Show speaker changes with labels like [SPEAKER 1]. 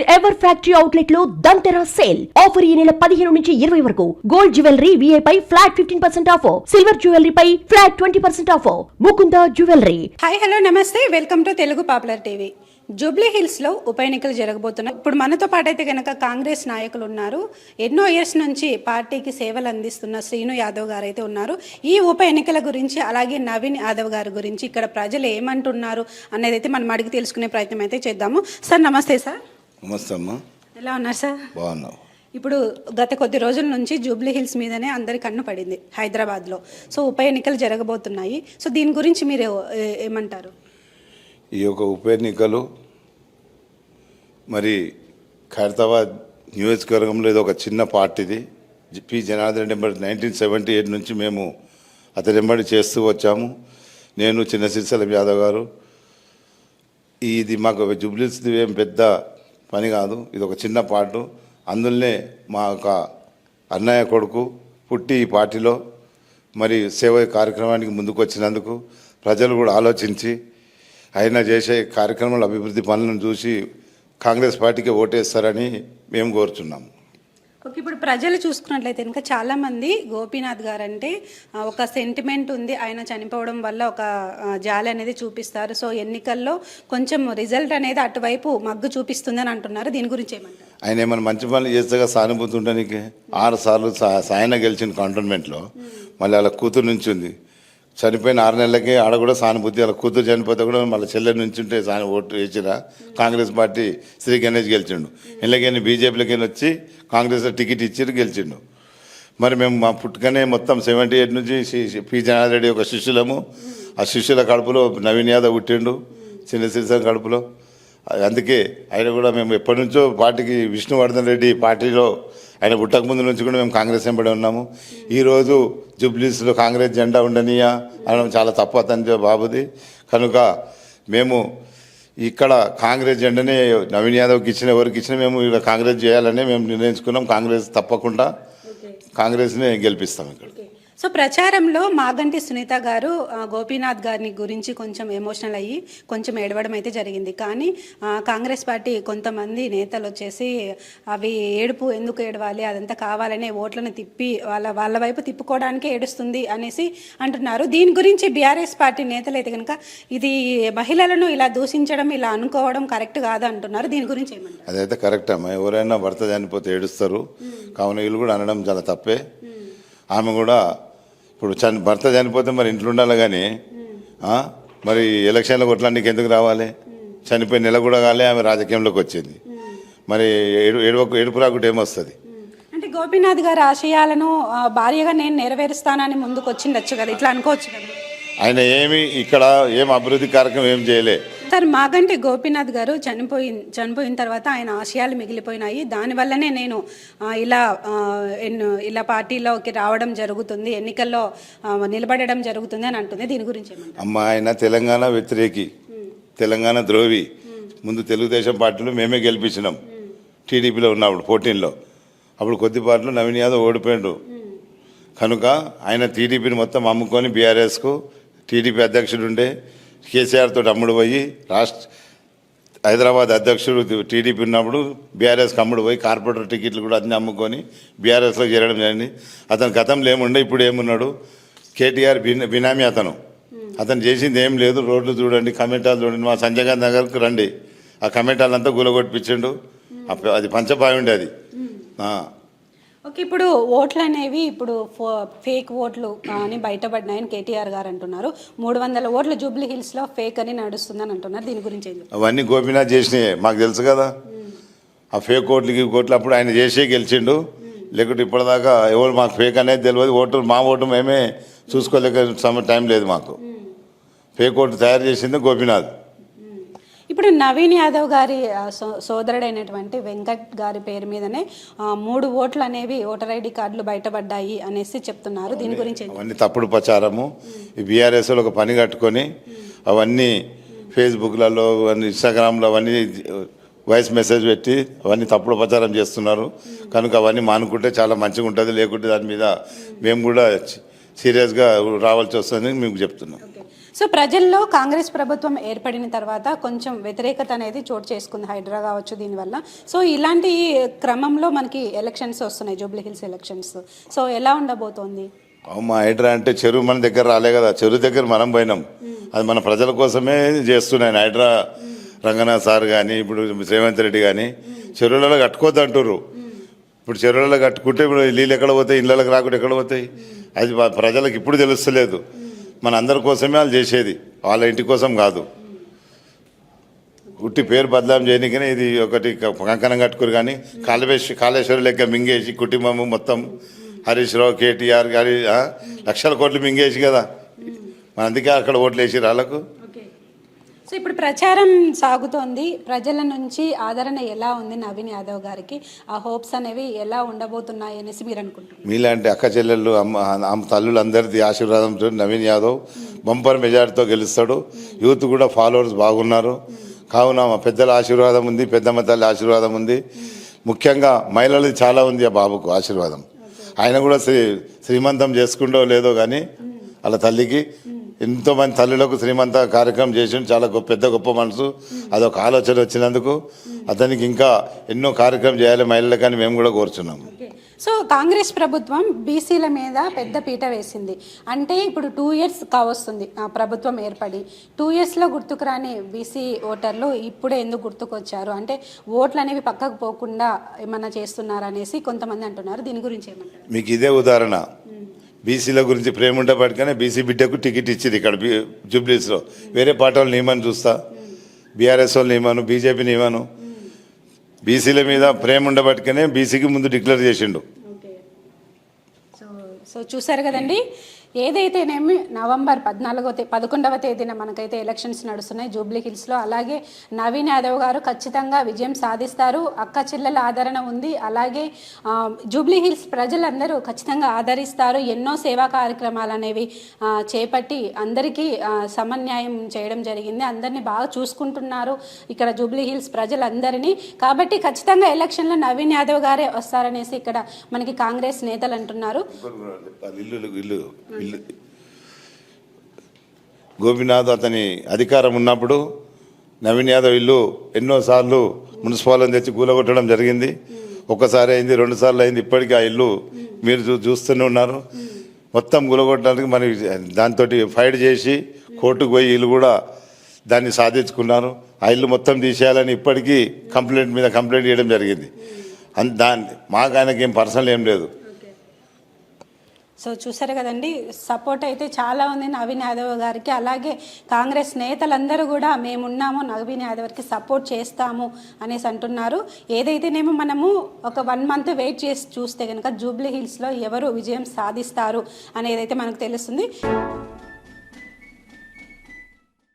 [SPEAKER 1] First ever factory అవుట్లెట్లో దంతెరా sale. Offer ఈ నెల పదిహేను నుంచి ఇరవై వరకు. గోల్డ్ జ్యువెలరీ విఐ పై flat fifteen percent off silver jewellery పై flat twenty percent off Mukunda jewellery
[SPEAKER 2] hi hello నమస్తే. Welcome to Telugu popular TV Jubilee హిల్స్లో ఉప ఎన్నికలు జరగబోతున్నాయి. ఇప్పుడు మనతో పాటు అయితే కనుక కాంగ్రెస్ నాయకులు ఉన్నారు. ఎన్నో ఇయర్స్ నుంచి పార్టీకి సేవలు అందిస్తున్న శ్రీను యాదవ్ గారు అయితే ఉన్నారు. ఈ ఉప ఎన్నికల గురించి అలాగే నవీన్ యాదవ్ గారి గురించి ఇక్కడ ప్రజలు ఏమంటున్నారు అనేది అయితే మనం అడిగి తెలుసుకునే ప్రయత్నం అయితే చేద్దాము. సార్ నమస్తే సార్
[SPEAKER 3] నమస్తే అమ్మా.
[SPEAKER 2] ఎలా ఉన్నారు సార్?
[SPEAKER 3] బాగున్నావు.
[SPEAKER 2] ఇప్పుడు గత కొద్ది రోజుల నుంచి జూబ్లీ హిల్స్ మీదనే అందరి కన్ను పడింది హైదరాబాద్లో. సో ఉప ఎన్నికలు జరగబోతున్నాయి. సో దీని గురించి మీరు ఏమంటారు?
[SPEAKER 3] ఈ యొక్క ఉప ఎన్నికలు మరి ఖైరతాబాద్ నియోజకవర్గంలో ఇది ఒక చిన్న పార్టీది. పి జనార్దన్ రెడ్డి ఎంబడి నైన్టీన్ సెవెంటీ ఎయిట్ నుంచి మేము అతని ఎంబడి చేస్తూ వచ్చాము. నేను చిన్న సిరిసలం యాదవ్ గారు. ఇది మాకు జుబ్లీస్ ఏం పెద్ద పని కాదు. ఇది ఒక చిన్న పార్టు. అందులోనే మా యొక్క అన్నయ్య కొడుకు పుట్టి ఈ పార్టీలో మరి సేవ కార్యక్రమానికి ముందుకు వచ్చినందుకు ప్రజలు కూడా ఆలోచించి ఆయన చేసే కార్యక్రమాల అభివృద్ధి పనులను చూసి కాంగ్రెస్ పార్టీకి ఓటేస్తారని మేము కోరుచున్నాము.
[SPEAKER 2] ఓకే ఇప్పుడు ప్రజలు చూసుకున్నట్లయితే ఇంకా చాలామంది గోపీనాథ్ గారు అంటే ఒక సెంటిమెంట్ ఉంది. ఆయన చనిపోవడం వల్ల ఒక జాలి అనేది చూపిస్తారు. సో ఎన్నికల్లో కొంచెం రిజల్ట్ అనేది అటువైపు మగ్గు చూపిస్తుంది అని అంటున్నారు. దీని గురించి ఏమంటారు?
[SPEAKER 3] ఆయన ఏమైనా మంచి పనులు చేస్తేగా సానుభూతి ఉండడానికి ఆరు సార్లు సాయన గెలిచిన కంటోన్మెంట్లో మళ్ళీ అలా కూతురు నుంచి ఉంది. చనిపోయిన ఆరు నెలలకి ఆడ కూడా సానుభూతి అలా కూతురు చనిపోతే కూడా మళ్ళీ చెల్లె నుంచి ఉంటే సాని ఓటు వేసిరా? కాంగ్రెస్ పార్టీ శ్రీ గణేష్ గెలిచిండు. ఇళ్ళకైనా బీజేపీలకైనా వచ్చి కాంగ్రెస్లో టికెట్ ఇచ్చి గెలిచిండు. మరి మేము మా పుట్టుకనే మొత్తం సెవెంటీ ఎయిట్ నుంచి పి జనార్దన్ రెడ్డి ఒక శిష్యులము. ఆ శిష్యుల కడుపులో నవీన్ యాదవ్ పుట్టిండు చిన్న సిరిసం కడుపులో. అందుకే ఆయన కూడా మేము ఎప్పటి నుంచో పార్టీకి విష్ణువర్ధన్ రెడ్డి పార్టీలో ఆయన పుట్టక ముందు నుంచి కూడా మేము కాంగ్రెస్ వెంబడి ఉన్నాము. ఈరోజు జుబ్లీస్లో కాంగ్రెస్ జెండా ఉండనియా అనడం చాలా తప్పు అతని బాబుది. కనుక మేము ఇక్కడ కాంగ్రెస్ జెండానే నవీన్ యాదవ్కి ఇచ్చిన ఎవరికి ఇచ్చినా మేము ఇక్కడ కాంగ్రెస్ చేయాలని మేము నిర్ణయించుకున్నాం. కాంగ్రెస్ తప్పకుండా కాంగ్రెస్నే గెలిపిస్తాం ఇక్కడ.
[SPEAKER 2] సో ప్రచారంలో మాగంటి సునీత గారు గోపీనాథ్ గారిని గురించి కొంచెం ఎమోషనల్ అయ్యి కొంచెం ఏడవడం అయితే జరిగింది. కానీ కాంగ్రెస్ పార్టీ కొంతమంది నేతలు వచ్చేసి అవి ఏడుపు ఎందుకు ఏడవాలి అదంతా కావాలనే ఓట్లను తిప్పి వాళ్ళ వాళ్ళ వైపు తిప్పుకోవడానికే ఏడుస్తుంది అనేసి అంటున్నారు. దీని గురించి బీఆర్ఎస్ పార్టీ నేతలు అయితే కనుక ఇది మహిళలను ఇలా దూషించడం ఇలా అనుకోవడం కరెక్ట్ కాదు అంటున్నారు. దీని గురించి ఏమంటారు?
[SPEAKER 3] అదైతే కరెక్ట్ అమ్మా. ఎవరైనా భర్త చనిపోతే ఏడుస్తారు. కావున వీళ్ళు కూడా అనడం చాలా తప్పే. ఆమె కూడా ఇప్పుడు చని భర్త చనిపోతే మరి ఇంట్లో ఉండాలి కానీ మరి ఎలక్షన్లో కొట్లానికి ఎందుకు రావాలి? చనిపోయిన నెల కూడా కాలే ఆమె రాజకీయంలోకి వచ్చింది. మరి ఏడు ఏడుపు ఏడుపు రాకుంటే ఏమొస్తుంది?
[SPEAKER 2] అంటే గోపీనాథ్ గారి ఆశయాలను భార్యగా నేను నెరవేరుస్తానని ముందుకు వచ్చిండొచ్చు కదా? ఇట్లా అనుకోవచ్చు కదా?
[SPEAKER 3] ఆయన ఏమి ఇక్కడ ఏం అభివృద్ధి కార్యక్రమం ఏం చేయలే.
[SPEAKER 2] సార్ మాగంటి గోపీనాథ్ గారు చనిపోయిన చనిపోయిన తర్వాత ఆయన ఆశయాలు మిగిలిపోయినాయి. దానివల్లనే నేను ఇలా ఇలా పార్టీలోకి రావడం జరుగుతుంది ఎన్నికల్లో నిలబడడం జరుగుతుంది అని అంటుంది. దీని గురించి
[SPEAKER 3] అమ్మ ఆయన తెలంగాణ వ్యతిరేకి తెలంగాణ ద్రోవి ముందు తెలుగుదేశం పార్టీలో మేమే గెలిపించినాం. టీడీపీలో ఉన్నప్పుడు ఫోర్టీన్లో. అప్పుడు కొద్ది పార్టీలో నవీన్ యాదవ్ ఓడిపోయాడు. కనుక ఆయన టీడీపీని మొత్తం అమ్ముకొని బీఆర్ఎస్కు టీడీపీ అధ్యక్షుడు ఉండే. కేసీఆర్తో అమ్ముడు పోయి రాష్ట్ర హైదరాబాద్ అధ్యక్షుడు టీడీపీ ఉన్నప్పుడు బీఆర్ఎస్ అమ్ముడు పోయి కార్పొరేటర్ టికెట్లు కూడా అన్నీ అమ్ముకొని బీఆర్ఎస్లో చేరడం జరిగింది. అతను గతంలో ఏముండే ఇప్పుడు ఏమున్నాడు? కేటీఆర్ బినామీ అతను. అతను చేసింది ఏం లేదు. రోడ్లు చూడండి కమెంటాలు చూడండి. మా సంజయ్ గాంధీ నగర్కు రండి. ఆ కమెంటాలంతా గులగొట్టిపించిండు. అది పంచపాయి ఉండే అది
[SPEAKER 2] ఓకే ఇప్పుడు ఓట్లు అనేవి ఇప్పుడు ఫో- ఫేక్ ఓట్లు అని బయటపడినాయని కేటీఆర్ గారు అంటున్నారు. మూడు వందల ఓట్లు జూబ్లీ హిల్స్లో ఫేక్ అని నడుస్తుందని అంటున్నారు. దీని గురించి?
[SPEAKER 3] అవన్నీ గోపీనాథ్ చేసినాయి మాకు తెలుసు కదా. ఆ ఫేక్ ఓట్లకి కోట్లు అప్పుడు ఆయన చేసే గెలిచిండు. లేకుంటే ఇప్పటిదాకా ఎవరు మాకు ఫేక్ అనేది తెలియదు ఓటు మా ఓటు మేమే చూసుకోలేక సమ టైం లేదు మాకు. ఫేక్ ఓటు తయారు చేసింది గోపీనాథ్.
[SPEAKER 2] ఇప్పుడు నవీన్ యాదవ్ గారి సోదరుడైనటువంటి వెంకట్ గారి పేరు మీదనే మూడు ఓట్లు అనేవి ఓటర్ ఐడి కార్డులు బయటపడ్డాయి అనేసి చెప్తున్నారు. దీని గురించి
[SPEAKER 3] అవన్నీ తప్పుడు ప్రచారము. ఈ బీఆర్ఎస్ ఒక పని కట్టుకొని అవన్నీ ఫేస్బుక్లలో అవన్నీ ఇన్స్టాగ్రామ్లో అవన్నీ వాయిస్ మెసేజ్ పెట్టి అవన్నీ తప్పుడు ప్రచారం చేస్తున్నారు. కనుక అవన్నీ మానుకుంటే చాలా మంచిగా ఉంటుంది. లేకుంటే దాని మీద మేము కూడా సీరియస్గా రావాల్సి వస్తుందని మీకు చెప్తున్నాం.
[SPEAKER 2] సో ప్రజల్లో కాంగ్రెస్ ప్రభుత్వం ఏర్పడిన తర్వాత కొంచెం వ్యతిరేకత అనేది చోటు చేసుకుంది హైడ్రా కావచ్చు దీనివల్ల. సో ఇలాంటి క్రమంలో మనకి ఎలక్షన్స్ వస్తున్నాయి జూబ్లీ హిల్స్ ఎలక్షన్స్. సో ఎలా ఉండబోతోంది?
[SPEAKER 3] మా హైడ్రా అంటే చెరువు మన దగ్గర రాలే కదా చెరువు దగ్గర మనం పోయినాం. అది మన ప్రజల కోసమే చేస్తున్నాను హైడ్రా. రంగనాథ్ సార్ కానీ ఇప్పుడు రేవంత్ రెడ్డి కానీ చెరువులలో కట్టుకోవద్దు అంటారు ఇప్పుడు చెరువులలో కట్టుకుంటే ఇప్పుడు నీళ్ళు ఎక్కడ పోతాయి ఇళ్ళకి రాకుండా ఎక్కడ పోతాయి? అది ప్రజలకు ఇప్పుడు తెలుస్తలేదు. మన అందరి కోసమే వాళ్ళు చేసేది. వాళ్ళ ఇంటి కోసం కాదు. ఉట్టి పేరు బదలాం చేయనికనే ఇది ఒకటి క- కంకణం కట్టుకురు కానీ కాళేశ్వరి కాళేశ్వరి లెక్క మింగేసి కుటుంబము మొత్తం హరీష్ రావు కేటీఆర్ గారి లక్షల కోట్లు మింగేసి కదా. మన అందుకే అక్కడ ఓట్లు వేసి వాళ్ళకు?
[SPEAKER 2] సో ఇప్పుడు ప్రచారం సాగుతోంది. ప్రజల నుంచి ఆదరణ ఎలా ఉంది నవీన్ యాదవ్ గారికి? ఆ హోప్స్ అనేవి ఎలా ఉండబోతున్నాయి అనేసి మీరు అనుకుంటున్నారు?
[SPEAKER 3] మీలాంటి అక్క చెల్లెళ్ళు అమ్మ తల్లులు అందరిది ఆశీర్వాదంతో నవీన్ యాదవ్ బంపర్ మెజార్టీతో గెలుస్తాడు. యూత్ కూడా ఫాలోవర్స్ బాగున్నారు. కావున మా పెద్దల ఆశీర్వాదం ఉంది పెద్దమ్మ తల్లి ఆశీర్వాదం ఉంది. ముఖ్యంగా మహిళలది చాలా ఉంది ఆ బాబుకు ఆశీర్వాదం. ఆయన కూడా శ్రీ శ్రీమంతం చేసుకుంటో లేదో కానీ వాళ్ళ తల్లికి ఎంతో మంది తల్లులకు శ్రీమంత కార్యక్రమం చేసి చాలా గొప్ప పెద్ద గొప్ప మనసు. అదొక ఆలోచన వచ్చినందుకు అతనికి ఇంకా ఎన్నో కార్యక్రమం చేయాలి మహిళలకని మేము కూడా కోరుచున్నాము.
[SPEAKER 2] సో కాంగ్రెస్ ప్రభుత్వం బీసీల మీద పెద్ద పీట వేసింది. అంటే ఇప్పుడు టూ ఇయర్స్ కావస్తుంది ఆ ప్రభుత్వం ఏర్పడి. టూ ఇయర్స్లో గుర్తుకు రాని బీసీ ఓటర్లు ఇప్పుడే ఎందుకు గుర్తుకొచ్చారు? అంటే ఓట్లు అనేవి పక్కకు పోకుండా ఏమన్నా చేస్తున్నారు అనేసి కొంతమంది అంటున్నారు. దీని గురించి ఏమంటారు?
[SPEAKER 3] మీకు ఇదే ఉదాహరణ. బీసీల గురించి ప్రేమ ఉంటే బీసీ బిడ్డకు టికెట్ ఇచ్చింది ఇక్కడ బీ- జూబ్లీస్లో. వేరే పార్టీ వాళ్ళు చూస్తా. బీఆర్ఎస్ వాళ్ళు నియమాను బీజేపీ నియమాను బీసీల మీద ప్రేమ ఉండబట్టుకనే బీసీకి ముందు డిక్లేర్ చేసిండు.
[SPEAKER 2] సో చూసారు కదండి? ఏదైతేనేమి నవంబర్ పద్నాలుగో తే పదకొండవ తేదీన మనకైతే ఎలక్షన్స్ నడుస్తున్నాయి జూబ్లీ హిల్స్లో అలాగే నవీన్ యాదవ్ గారు ఖచ్చితంగా విజయం సాధిస్తారు. అక్క చెల్లెల ఆదరణ ఉంది. అలాగే జూబ్లీ హిల్స్ ప్రజలందరూ ఖచ్చితంగా ఆదరిస్తారు. ఎన్నో సేవా కార్యక్రమాలు అనేవి చేపట్టి అందరికీ సమన్యాయం చేయడం జరిగింది. అందరినీ బాగా చూసుకుంటున్నారు ఇక్కడ జూబ్లీ హిల్స్ ప్రజలందరినీ. కాబట్టి ఖచ్చితంగా ఎలక్షన్లో నవీన్ యాదవ్ గారే వస్తారనేసి ఇక్కడ మనకి కాంగ్రెస్ నేతలు అంటున్నారు.
[SPEAKER 3] ఇల్లు. గోపినాథ్ అతని అధికారం ఉన్నప్పుడు నవీన్ యాదవ్ ఇల్లు ఎన్నోసార్లు మున్సిపాలను తెచ్చి కూలగొట్టడం జరిగింది. ఒక్కసారి అయింది రెండు సార్లు అయింది. ఇప్పటికీ ఆ ఇల్లు మీరు చూ చూస్తూనే ఉన్నారు. మొత్తం కూలగొట్టడానికి మరి దాంతో ఫైట్ చేసి కోర్టుకు పోయి ఇల్లు కూడా దాన్ని సాధించుకున్నారు. ఆ ఇల్లు మొత్తం తీసేయాలని ఇప్పటికీ కంప్లైంట్ మీద కంప్లైంట్ చేయడం జరిగింది. అన్ దాన్ని మాకు ఆయనకి ఏం పర్సనల్ ఏం లేదు.
[SPEAKER 2] సో చూసారు కదండి సపోర్ట్ అయితే చాలా ఉంది నవీన్ యాదవ్ గారికి. అలాగే కాంగ్రెస్ నేతలందరూ కూడా మేమున్నాము నవీన్ యాదవ్కి సపోర్ట్ చేస్తాము అనేసి అంటున్నారు. ఏదైతేనేమో మనము ఒక వన్ మంత్ వెయిట్ చేసి చూస్తే కనుక జూబ్లీ హిల్స్లో ఎవరు విజయం సాధిస్తారు అనేదైతే మనకు తెలుస్తుంది.